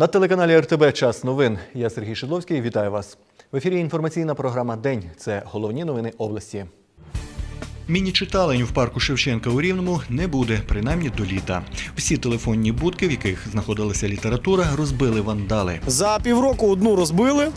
На телеканалі РТБ Час новин. Я Сергій Шидловський. Вітаю вас. В ефірі інформаційна програма День. Це головні новини області. Міні-читалень в парку Шевченка у Рівному не буде, принаймні до літа. Всі телефонні будки, в яких знаходилася література, розбили вандали. За півроку одну розбили.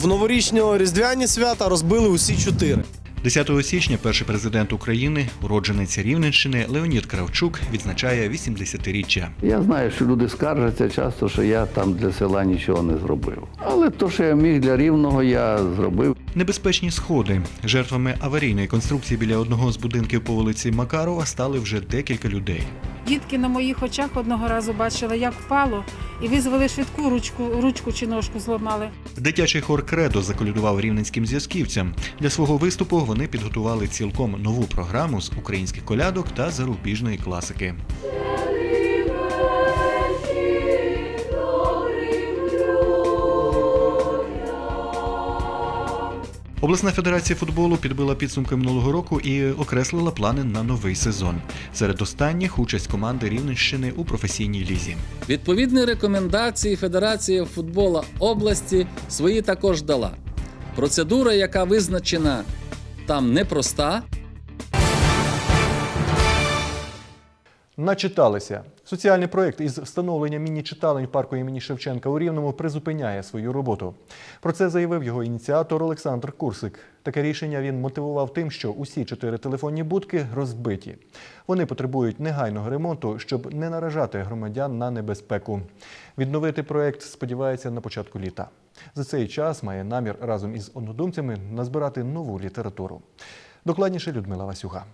В новорічно-різдвяні свята розбили усі чотири. 10 січня перший президент України, уродженець Рівненщини Леонід Кравчук відзначає 80-річчя. Я знаю, що люди скаржаться часто, що я там для села нічого не зробив. Але то, що я міг для рівного, я зробив. Небезпечні сходи. Жертвами аварійної конструкції біля одного з будинків по вулиці Макарова стали вже декілька людей. Дітки на моїх очах одного разу бачили, як впало, і визвали швидку ручку, ручку чи ножку зламали. Дитячий хор Кредо заколядував рівненським зв'язківцям. Для свого виступу вони підготували цілком нову програму з українських колядок та зарубіжної класики. Обласна федерація футболу підбила підсумки минулого року і окреслила плани на новий сезон. Серед останніх участь команди Рівненщини у професійній лізі. Відповідні рекомендації Федерації футбола області свої також дала. Процедура, яка визначена там непроста, Начиталися. Соціальний проєкт із встановлення міні-читалень в парку імені Шевченка у Рівному призупиняє свою роботу. Про це заявив його ініціатор Олександр Курсик. Таке рішення він мотивував тим, що усі чотири телефонні будки розбиті. Вони потребують негайного ремонту, щоб не наражати громадян на небезпеку. Відновити проєкт сподівається на початку літа. За цей час має намір разом із однодумцями назбирати нову літературу. Докладніше Людмила Васюга.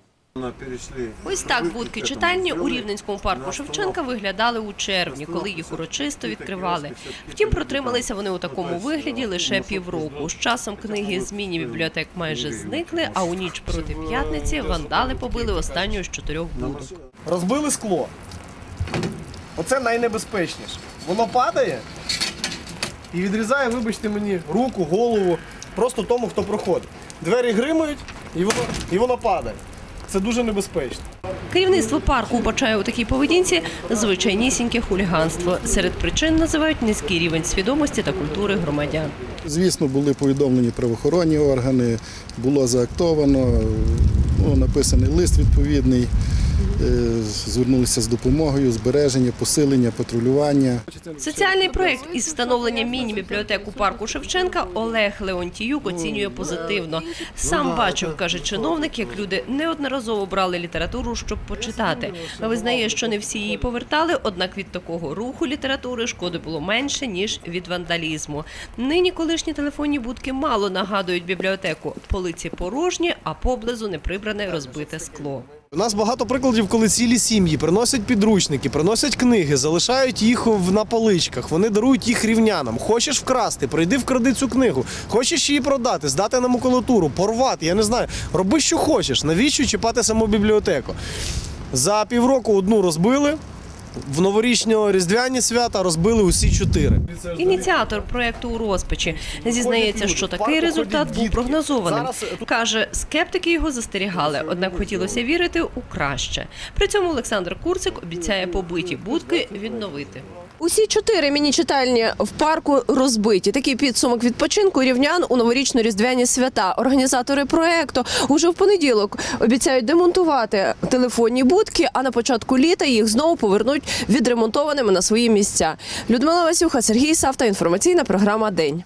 Ось так будки читальні у Рівненському парку Шевченка виглядали у червні, коли їх урочисто відкривали. Втім, протрималися вони у такому вигляді лише півроку. З часом книги з міні-бібліотек майже зникли, а у ніч проти п'ятниці вандали побили останню з чотирьох будок. Розбили скло. Оце найнебезпечніше. Воно падає і відрізає, вибачте мені, руку, голову просто тому, хто проходить. Двері гримають і воно, і воно падає. Це дуже небезпечно. Керівництво парку вбачає у такій поведінці звичайнісіньке хуліганство. Серед причин називають низький рівень свідомості та культури громадян. Звісно, були повідомлені правоохоронні органи, було заактовано, ну, написаний лист відповідний, звернулися з допомогою, збереження, посилення, патрулювання. Соціальний проект із встановлення міні-бібліотек у парку Шевченка Олег Леонтіюк оцінює позитивно. Сам бачив, каже чиновник, як люди неодноразово брали літературу, щоб почитати. Визнає, що не всі її повертали, однак від такого руху літератури шкоди було менше ніж від вандалізму. Нині колишні телефонні будки мало нагадують бібліотеку. Полиці порожні, а поблизу неприбране розбите скло. У нас багато прикладів, коли цілі сім'ї приносять підручники, приносять книги, залишають їх на поличках. Вони дарують їх рівнянам. Хочеш вкрасти, прийди вкради цю книгу. Хочеш її продати, здати на макулатуру, порвати. Я не знаю. Роби, що хочеш. Навіщо чіпати саму бібліотеку? За півроку одну розбили. В новорічно-різдвяні свята розбили усі чотири. Ініціатор проекту у розпачі зізнається, що такий результат був прогнозованим. Каже, скептики його застерігали, однак хотілося вірити у краще. При цьому Олександр Курцик обіцяє побиті будки відновити. Усі чотири міні-читальні в парку розбиті. Такий підсумок відпочинку рівнян у новорічно-різдвяні свята. Організатори проекту уже в понеділок обіцяють демонтувати телефонні будки, а на початку літа їх знову повернуть відремонтованими на свої місця. Людмила Васюха, Сергій Савта. Інформаційна програма День.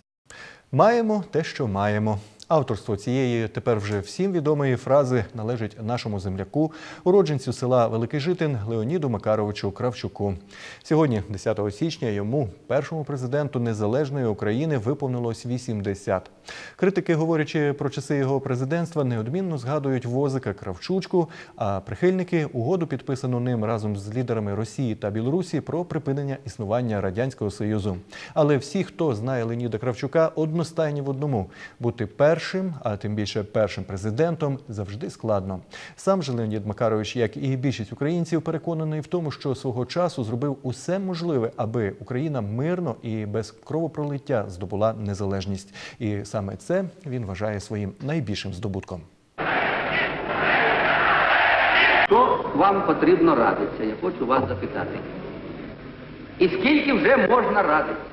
Маємо те, що маємо. Авторство цієї тепер вже всім відомої фрази належить нашому земляку, уродженцю села Великий Житин Леоніду Макаровичу Кравчуку. Сьогодні, 10 січня, йому, першому президенту незалежної України, виповнилось 80. Критики, говорячи про часи його президентства, неодмінно згадують возика Кравчучку, а прихильники угоду підписану ним разом з лідерами Росії та Білорусі про припинення існування радянського союзу. Але всі, хто знає Леоніда Кравчука, одностайні в одному бути першим, а тим більше першим президентом, завжди складно. Сам же Леонід Макарович, як і більшість українців, переконаний в тому, що свого часу зробив усе можливе, аби Україна мирно і без кровопролиття здобула незалежність. І саме це він вважає своїм найбільшим здобутком. Що вам потрібно радитися? Я хочу вас запитати. І скільки вже можна радитися?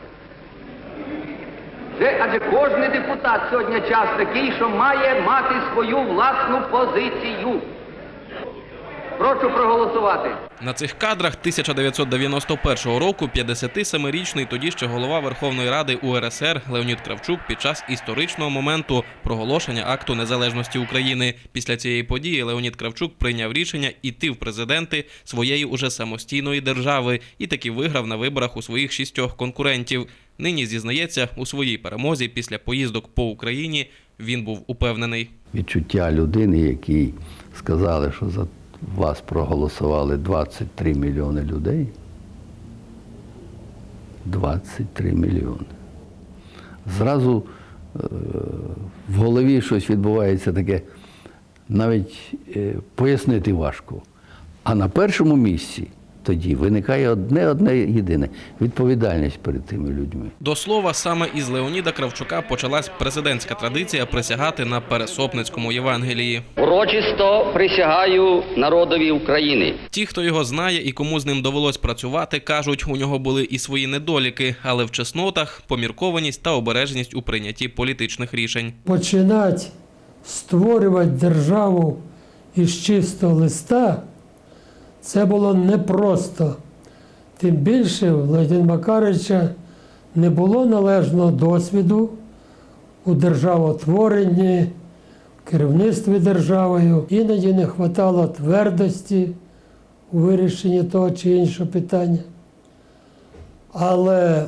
Вже адже кожний депутат сьогодні час такий, що має мати свою власну позицію. Прошу проголосувати. На цих кадрах 1991 року 57-річний тоді ще голова Верховної Ради УРСР Леонід Кравчук під час історичного моменту проголошення акту незалежності України. Після цієї події Леонід Кравчук прийняв рішення іти в президенти своєї уже самостійної держави і таки виграв на виборах у своїх шістьох конкурентів. Нині зізнається у своїй перемозі після поїздок по Україні. Він був упевнений. Відчуття людини, якій сказали, що за вас проголосували 23 мільйони людей. 23 мільйони. Зразу е, в голові щось відбувається таке, навіть е, пояснити важко. А на першому місці тоді виникає одне одне єдине відповідальність перед тими людьми. До слова, саме із Леоніда Кравчука почалась президентська традиція присягати на Пересопницькому Євангелії. Урочисто присягаю народові України. Ті, хто його знає і кому з ним довелось працювати, кажуть, у нього були і свої недоліки, але в чеснотах поміркованість та обережність у прийнятті політичних рішень. починати створювати державу із чистого листа, це було непросто. Тим більше у Владимира Макаровича не було належного досвіду у державотворенні, в керівництві державою. Іноді не вистачало твердості у вирішенні того чи іншого питання. Але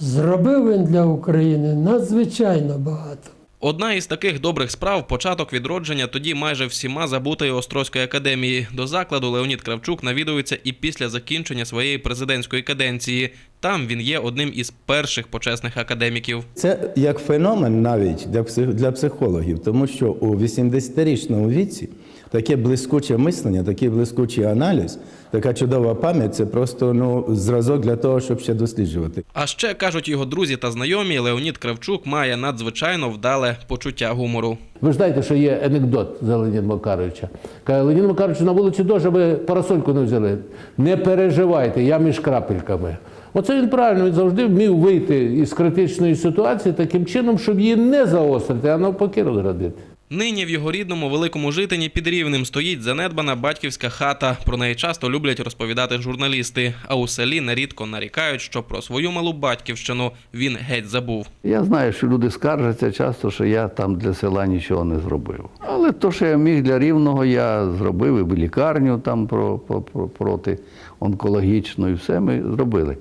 Зробив він для України надзвичайно багато. Одна із таких добрих справ початок відродження тоді майже всіма забутої Острозької академії. До закладу Леонід Кравчук навідується і після закінчення своєї президентської каденції. Там він є одним із перших почесних академіків. Це як феномен навіть для, для психологів, тому що у 80-річному віці таке блискуче мислення, такий блискучий аналіз, така чудова пам'ять це просто ну, зразок для того, щоб ще досліджувати. А ще кажуть його друзі та знайомі, Леонід Кравчук має надзвичайно вдале почуття гумору. Ви ж знаєте, що є анекдот за Леоніда Макаровича. Каже, Леонід Макарович на вулиці дощ, аби парасольку не взяли. Не переживайте, я між крапельками. Оце він правильно, він завжди вмів вийти із критичної ситуації таким чином, щоб її не заострити, а навпаки розградити. Нині в його рідному великому житині під рівнем стоїть занедбана батьківська хата. Про неї часто люблять розповідати журналісти. А у селі нерідко нарікають, що про свою малу батьківщину він геть забув. Я знаю, що люди скаржаться часто, що я там для села нічого не зробив. Але то, що я міг для рівного, я зробив і лікарню там про, про, про, проти онкологічну, і все ми зробили.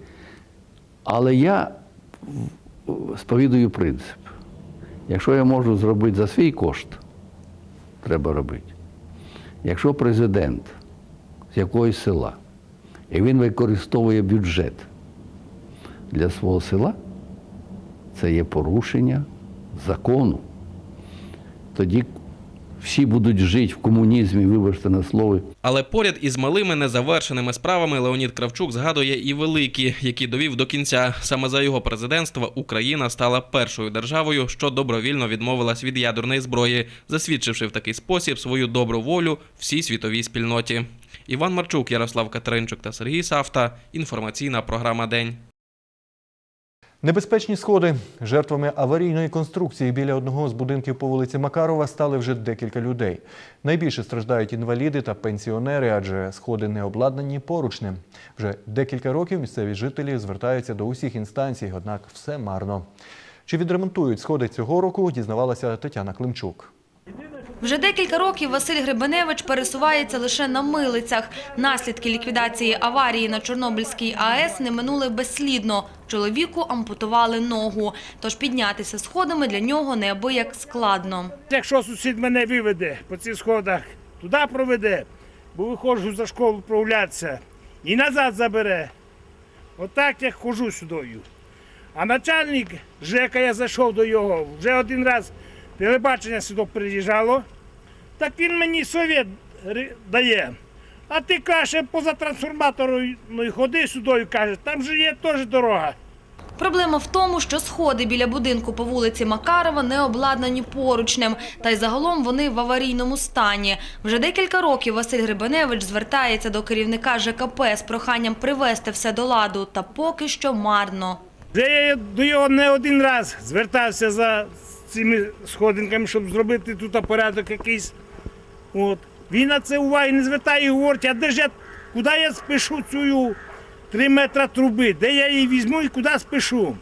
Але я сповідую принцип. Якщо я можу зробити за свій кошт, треба робити. Якщо президент з якогось села, і він використовує бюджет для свого села, це є порушення закону. Тоді всі будуть жити в комунізмі, вибачте на слово, Але поряд із малими незавершеними справами Леонід Кравчук згадує і великі, які довів до кінця. Саме за його президентства Україна стала першою державою, що добровільно відмовилась від ядерної зброї, засвідчивши в такий спосіб свою добру волю всій світовій спільноті. Іван Марчук, Ярослав Катеринчук та Сергій Савта. Інформаційна програма День. Небезпечні сходи жертвами аварійної конструкції біля одного з будинків по вулиці Макарова стали вже декілька людей. Найбільше страждають інваліди та пенсіонери, адже сходи не обладнані поручнем. Вже декілька років місцеві жителі звертаються до усіх інстанцій, однак все марно. Чи відремонтують сходи цього року, дізнавалася Тетяна Климчук. Вже декілька років Василь Гребеневич пересувається лише на милицях. Наслідки ліквідації аварії на Чорнобильській АЕС не минули безслідно. Чоловіку ампутували ногу, тож піднятися сходами для нього неабияк складно. Якщо сусід мене виведе по цих сходах, туди проведе, бо виходжу за школу прогулятися і назад забере. Отак я ходжу сюдою. А начальник ЖЕКа, я зайшов до його, вже один раз телебачення сюди приїжджало, так він мені совет дає. А ти каже, поза трансформатором ну, ходи сюди, каже, там же є теж дорога. Проблема в тому, що сходи біля будинку по вулиці Макарова не обладнані поручнем, та й загалом вони в аварійному стані. Вже декілька років Василь Грибаневич звертається до керівника ЖКП з проханням привести все до ладу, та поки що марно. Я до його не один раз звертався за цими сходинками, щоб зробити тут порядок якийсь. От. Він на це уваги не звертає і говорить, а де ж я, куди я спишу цю 3 метра труби, де я її візьму і куди спишу.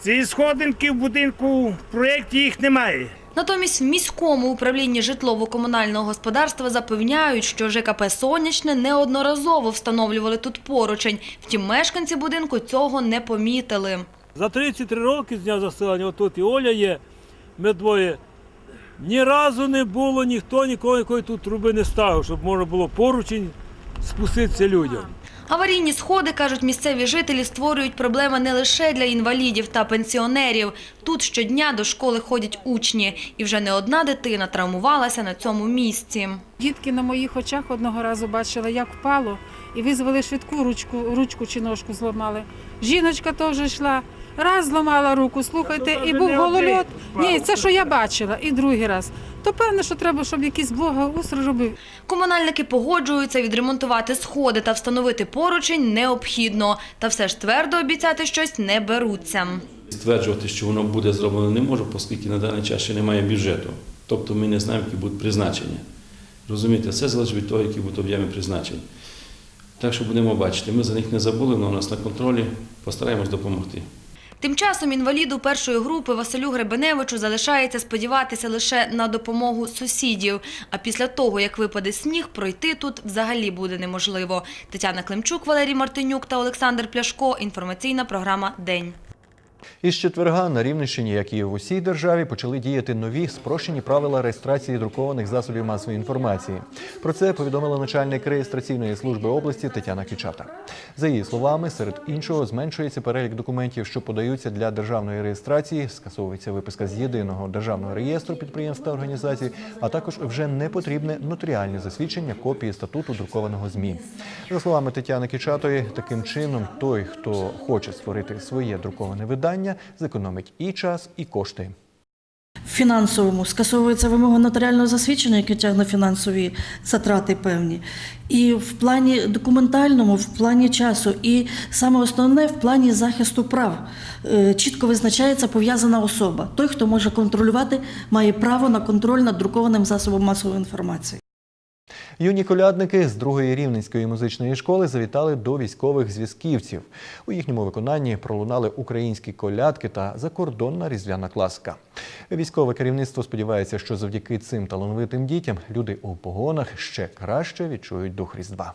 Ці сходинки в будинку в проєкті їх немає. Натомість в міському управлінні житлово-комунального господарства запевняють, що ЖКП «Сонячне» неодноразово встановлювали тут поручень. Втім, мешканці будинку цього не помітили. За 33 роки з дня заселення, отут і Оля є, ми двоє. Ні разу не було ніхто нікого якої тут труби не ставив, щоб можна було поручень спуститися людям. Аварійні сходи, кажуть місцеві жителі, створюють проблеми не лише для інвалідів та пенсіонерів. Тут щодня до школи ходять учні, і вже не одна дитина травмувалася на цьому місці. Дітки на моїх очах одного разу бачили, як впало, і визвали швидку ручку, ручку чи ножку зламали. Жіночка теж йшла, раз зламала руку, слухайте, і був голольот. Ні, це що я бачила, і другий раз. То певно, що треба, щоб якийсь благоустрій робив. Комунальники погоджуються відремонтувати сходи та встановити поручень необхідно. Та все ж твердо обіцяти щось не беруться. Стверджувати, що воно буде зроблено, не можу, оскільки на даний час ще немає бюджету. Тобто ми не знаємо, які будуть призначення. Розумієте, все залежить від того, які будуть об'єми призначень. Так що будемо бачити. Ми за них не забули, але у нас на контролі постараємось допомогти. Тим часом інваліду першої групи Василю Гребеневичу залишається сподіватися лише на допомогу сусідів. А після того, як випаде сніг, пройти тут взагалі буде неможливо. Тетяна Климчук, Валерій Мартинюк та Олександр Пляшко. Інформаційна програма День. Із четверга на Рівненщині, як і в усій державі, почали діяти нові спрощені правила реєстрації друкованих засобів масової інформації. Про це повідомила начальник реєстраційної служби області Тетяна Кічата. За її словами, серед іншого зменшується перелік документів, що подаються для державної реєстрації, скасовується виписка з єдиного державного реєстру підприємств та організацій, а також вже не потрібне нотаріальне засвідчення копії статуту друкованого змі. За словами Тетяни Кічатої, таким чином той, хто хоче створити своє друковане видання, зекономить і час, і кошти. Фінансовому скасовується вимога нотаріального засвідчення, яке тягне фінансові затрати певні. І в плані документальному, в плані часу, і саме основне в плані захисту прав. Е, Чітко визначається пов'язана особа. Той, хто може контролювати, має право на контроль над друкованим засобом масової інформації. Юні колядники з другої рівненської музичної школи завітали до військових зв'язківців. У їхньому виконанні пролунали українські колядки та закордонна різдвяна класика. Військове керівництво сподівається, що завдяки цим талановитим дітям люди у погонах ще краще відчують дух Різдва.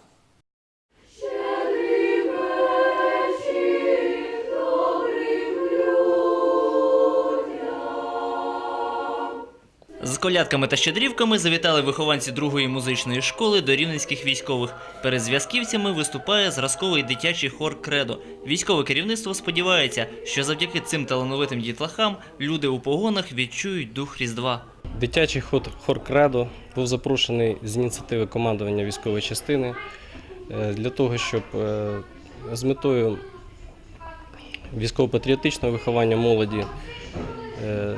З колядками та щедрівками завітали вихованці другої музичної школи до рівненських військових. Перед зв'язківцями виступає зразковий дитячий хор Кредо. Військове керівництво сподівається, що завдяки цим талановитим дітлахам люди у погонах відчують дух Різдва. Дитячий хор, Кредо був запрошений з ініціативи командування військової частини е, для того, щоб е, з метою військово-патріотичного виховання молоді, е,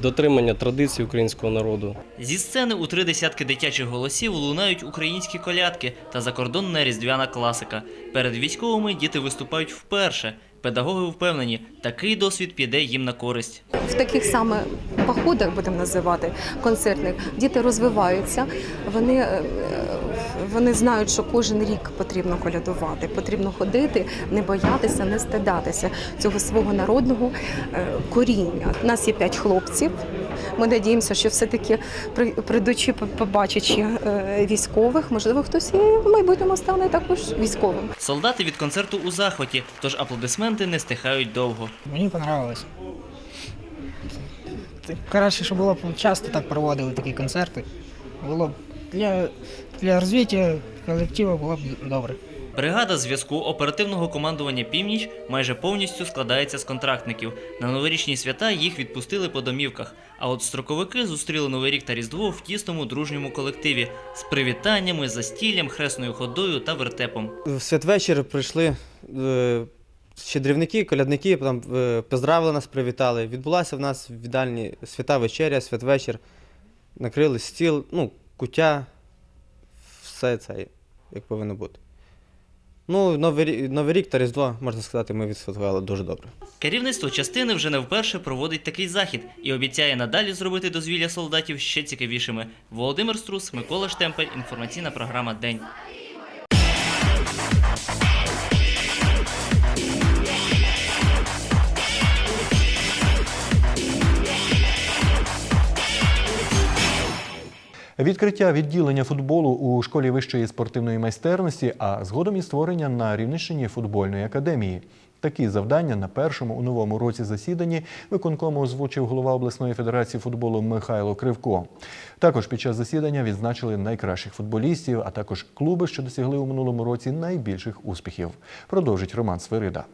дотримання традицій українського народу. Зі сцени у три десятки дитячих голосів лунають українські колядки та закордонна різдвяна класика. Перед військовими діти виступають вперше. Педагоги впевнені, такий досвід піде їм на користь. В таких саме походах, будемо називати, концертних, діти розвиваються, вони, е, вони знають, що кожен рік потрібно колядувати, потрібно ходити, не боятися, не стидатися цього свого народного е, коріння. У нас є п'ять хлопців. Ми надіємося, що все-таки при- прийдучи, побачачи е, військових, можливо, хтось і в майбутньому стане також військовим. Солдати від концерту у захваті, тож аплодисменти не стихають довго. Мені понравилось. Краще, щоб було б часто так проводили такі концерти. Було б для, для розвиття колективу було б добре. Бригада зв'язку оперативного командування Північ майже повністю складається з контрактників. На новорічні свята їх відпустили по домівках. А от строковики зустріли Новий рік та Різдво в тісному дружньому колективі з привітаннями, застіллям, хресною ходою та вертепом. В святвечір прийшли е, щедрівники, колядники там е, поздравили нас, привітали. Відбулася в нас в віддальні свята вечеря, святвечір. Накрили стіл, ну, куття, все це як повинно бути. Ну, Новий, Новий рік та Різдво, можна сказати, ми відсвяткували дуже добре. Керівництво частини вже не вперше проводить такий захід і обіцяє надалі зробити дозвілля солдатів ще цікавішими. Володимир Струс, Микола Штемпель, інформаційна програма День. Відкриття відділення футболу у школі вищої спортивної майстерності, а згодом і створення на Рівненщині футбольної академії. Такі завдання на першому у новому році засіданні виконкому озвучив голова обласної федерації футболу Михайло Кривко. Також під час засідання відзначили найкращих футболістів, а також клуби, що досягли у минулому році найбільших успіхів. Продовжить Роман Свирида.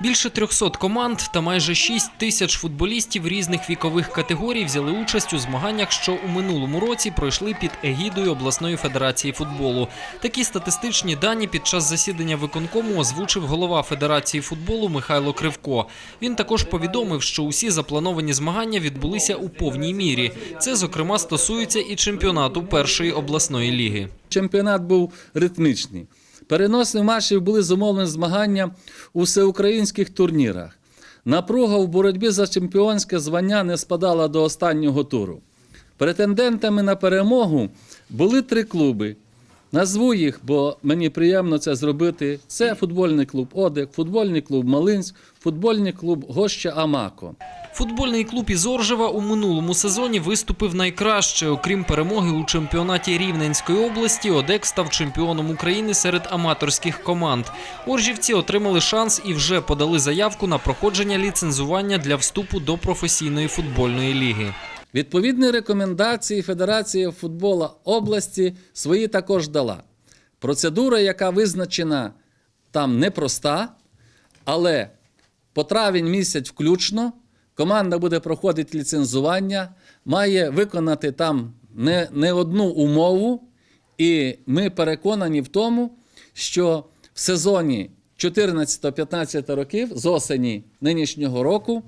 Більше 300 команд та майже 6 тисяч футболістів різних вікових категорій взяли участь у змаганнях, що у минулому році пройшли під егідою обласної федерації футболу. Такі статистичні дані під час засідання виконкому озвучив голова федерації футболу Михайло Кривко. Він також повідомив, що усі заплановані змагання відбулися у повній мірі. Це, зокрема, стосується і чемпіонату першої обласної ліги. Чемпіонат був ритмічний. Переносні матчів були зумовлені змагання у всеукраїнських турнірах. Напруга в боротьбі за чемпіонське звання не спадала до останнього туру. Претендентами на перемогу були три клуби. Назву їх, бо мені приємно це зробити. Це футбольний клуб Одек, футбольний клуб Малинськ, футбольний клуб Гоща Амако. Футбольний клуб із Оржева у минулому сезоні виступив найкраще. Окрім перемоги у чемпіонаті Рівненської області, Одек став чемпіоном України серед аматорських команд. Оржівці отримали шанс і вже подали заявку на проходження ліцензування для вступу до професійної футбольної ліги. Відповідні рекомендації Федерації футболу області свої також дала. Процедура, яка визначена там непроста, але по травень місяць включно команда буде проходити ліцензування, має виконати там не, не одну умову, і ми переконані в тому, що в сезоні 14-15 років з осені нинішнього року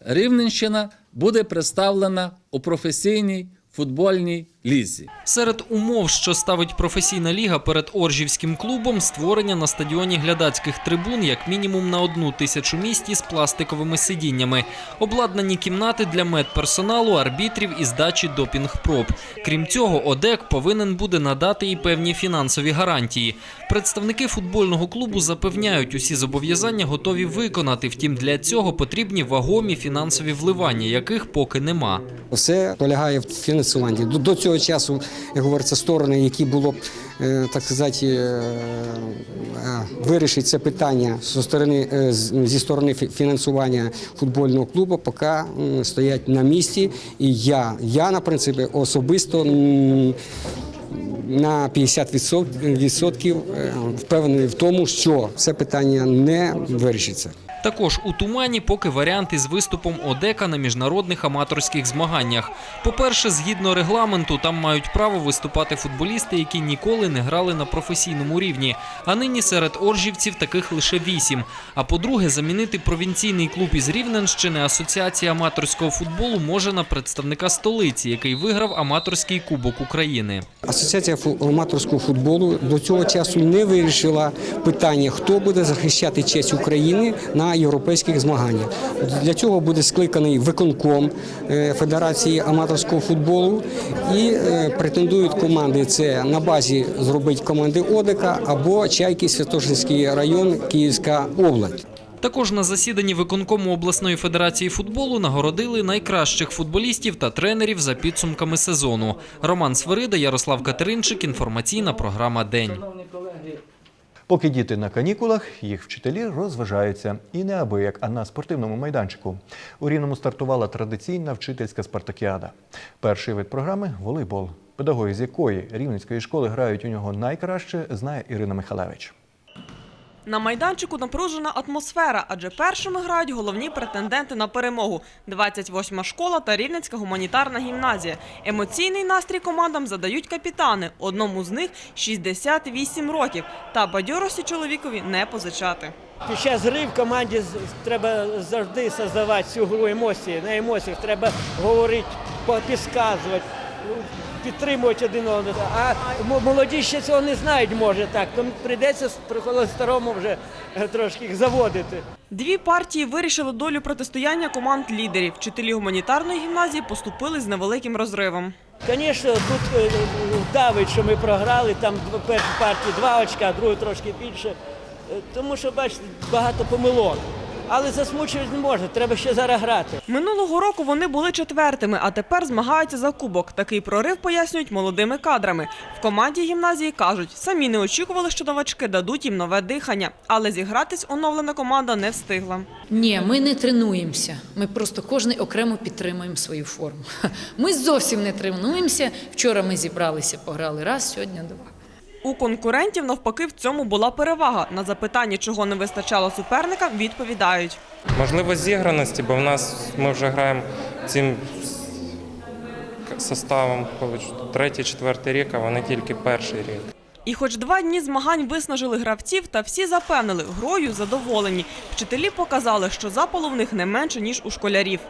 Рівненщина буде представлена у професійній футбольній лізі. Серед умов, що ставить професійна ліга перед Оржівським клубом, створення на стадіоні глядацьких трибун як мінімум на одну тисячу місць із пластиковими сидіннями, обладнані кімнати для медперсоналу, арбітрів і здачі допінг-проб. Крім цього, ОДЕК повинен буде надати і певні фінансові гарантії. Представники футбольного клубу запевняють, усі зобов'язання готові виконати. Втім, для цього потрібні вагомі фінансові вливання, яких поки нема. Все полягає в фінансуванні. До, до цього часу, як говориться, сторони, які було б, е, так сказати, е, е, вирішити це питання зі сторони, зі сторони фінансування футбольного клубу, поки стоять на місці. І я, я на принципі, особисто на 50% відсотків, е, впевнений в тому, що це питання не вирішиться. Також у тумані поки варіант із виступом ОДЕКа на міжнародних аматорських змаганнях. По-перше, згідно регламенту, там мають право виступати футболісти, які ніколи не грали на професійному рівні. А нині серед оржівців таких лише вісім. А по-друге, замінити провінційний клуб із Рівненщини Асоціація аматорського футболу може на представника столиці, який виграв аматорський кубок України. Асоціація аматорського футболу до цього часу не вирішила питання, хто буде захищати честь України на європейських змаганнях. Для цього буде скликаний виконком е, Федерації аматорського футболу і е, претендують команди. Це на базі зробить команди Одека або Чайки, Святошинський район, Київська область. Також на засіданні виконкому обласної федерації футболу нагородили найкращих футболістів та тренерів за підсумками сезону. Роман Свирида, Ярослав Катеринчик. Інформаційна програма День. Поки діти на канікулах, їх вчителі розважаються і не аби як, а на спортивному майданчику. У Рівному стартувала традиційна вчительська спартакіада. Перший вид програми волейбол. Педагоги з якої рівненської школи грають у нього найкраще, знає Ірина Михалевич. На майданчику напружена атмосфера, адже першими грають головні претенденти на перемогу – 28-ма школа та Рівненська гуманітарна гімназія. Емоційний настрій командам задають капітани. Одному з них 68 років. Та бадьорості чоловікові не позичати. Під час гри в команді треба завжди создавати цю гру емоції. На емоціях треба говорити, підказувати, підтримувати один одного. А молоді ще цього не знають, може так. Тому прийдеться при старому вже е, трошки їх заводити. Дві партії вирішили долю протистояння команд лідерів. Вчителі гуманітарної гімназії поступили з невеликим розривом. Звісно, тут е, давить, що ми програли, там перші партії два очка, другу трошки більше. Е, Тому що, бачите, багато помилок. Але засмучувати не можна, треба ще зараз грати. Минулого року вони були четвертими, а тепер змагаються за кубок. Такий прорив пояснюють молодими кадрами. В команді гімназії кажуть, самі не очікували, що новачки дадуть їм нове дихання, але зігратись оновлена команда не встигла. Ні, ми не тренуємося. Ми просто кожен окремо підтримуємо свою форму. Ми зовсім не тренуємося. Вчора ми зібралися, пограли раз, сьогодні два. У конкурентів навпаки в цьому була перевага. На запитання, чого не вистачало суперникам, відповідають. Можливо, зіграності, бо в нас ми вже граємо цим составом третій, четвертий рік, а вони тільки перший рік. І хоч два дні змагань виснажили гравців, та всі запевнили, грою задоволені. Вчителі показали, що запалу в них не менше, ніж у школярів.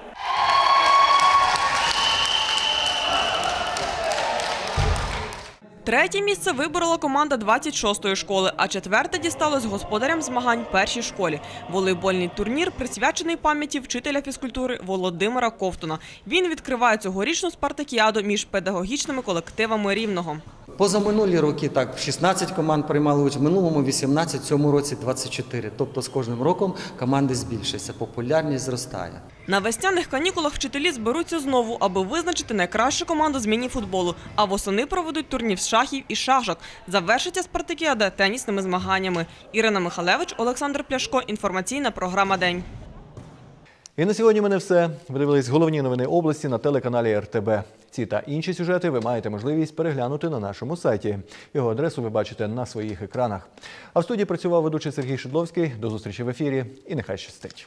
Третє місце виборола команда 26-ї школи, а четверте дісталось господарям змагань першій школі. Волейбольний турнір присвячений пам'яті вчителя фізкультури Володимира Ковтуна. Він відкриває цьогорічну спартакіаду між педагогічними колективами Рівного. Позаминулі роки так 16 команд приймали участь, минулому 18, в цьому році 24. Тобто з кожним роком команди збільшуються, популярність зростає. На весняних канікулах вчителі зберуться знову, аби визначити найкращу команду з міні-футболу. А восени проведуть турнір з шахів і шашок. Завершиться спартакіада тенісними змаганнями. Ірина Михалевич, Олександр Пляшко. Інформаційна програма День. І на сьогодні мене все. Ви дивились головні новини області на телеканалі РТБ. Ці та інші сюжети ви маєте можливість переглянути на нашому сайті. Його адресу ви бачите на своїх екранах. А в студії працював ведучий Сергій Шидловський. До зустрічі в ефірі і нехай щастить.